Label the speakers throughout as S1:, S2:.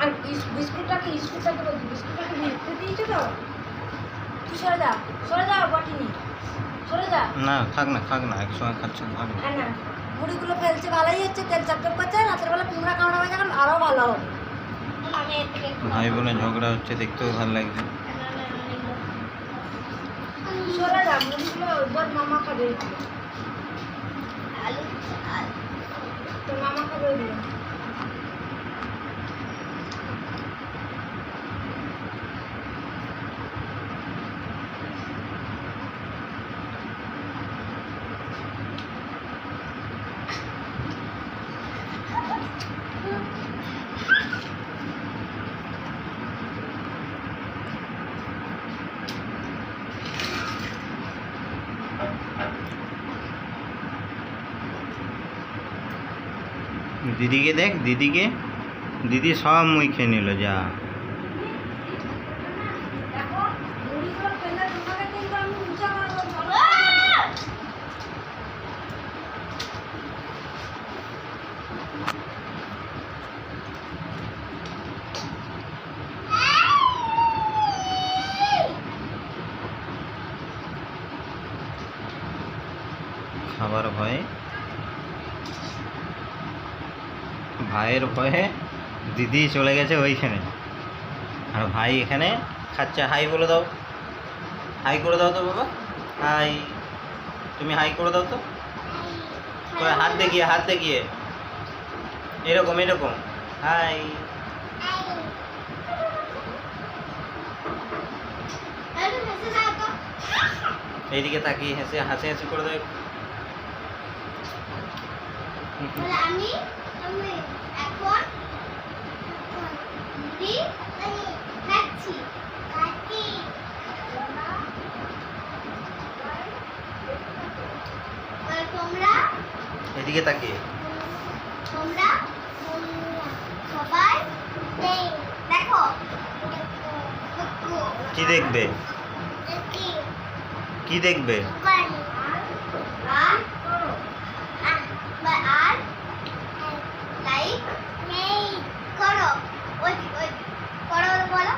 S1: আর বিস- বিস্কুটটাকে বিস্কুটটাকে বলছি বিস্কুটটাকে ভেঙে দিয়েছ তো? তুই সরে যা সরে যা বটি সরে যা।
S2: না থাক না থাক না একসঙ্গে খাচ্ছে থাক না।
S1: হ্যাঁ মুড়িগুলো ফেলছে ভালোই হচ্ছে তেল চাপচাপ করছে রাতের বেলা পিঁমড়া কামড়া হয়ে যখন আরও ভালো হবে।
S2: ভাই বোনে ঝগড়া হচ্ছে দেখতেও ভালো লাগছে।
S1: সরে যা মুড়িগুলো মামা খাবে। মামা খাবে
S2: দিদিকে দেখ দিদিকে। দিদি সব মুই খেয়ে নিল যা। খাবার ভয়ে ভাইয়ের ভয়ে দিদি চলে গেছে ওইখানে। আর ভাই এখানে খাচ্ছে। হাই বলে দাও। হাই করে দাও তো বাবা। হাই তুমি হাই করে দাও তো। হাত দেখিয়ে হাত দেখিয়ে। এরকম এরকম। হাই এইদিকে তাকিয়ে হেসে হাসি হাসি করে দাও
S3: বলে আমি আমি এখন মুড়ি খাচ্ছি। খাচ্ছি তোমরা?
S2: এদিকে তাকিয়ে।
S3: তোমরা? সবাই? দেখো।
S2: কি দেখবে? কি দেখবে?
S3: আর আর লাইক নেই। করো। ওই ওই করো বলো।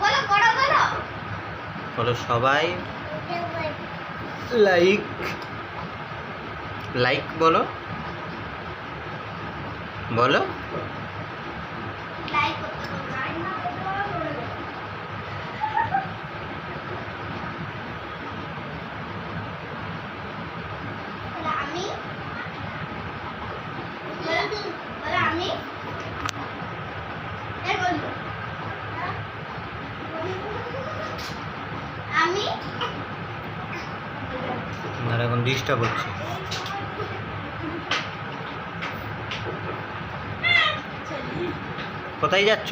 S3: বলো করো বলো।
S2: বলো সবাই। লাইক। লাইক বলো। বলো। ডিস্টার্ব হচ্ছে। কোথায় যাচ্ছ?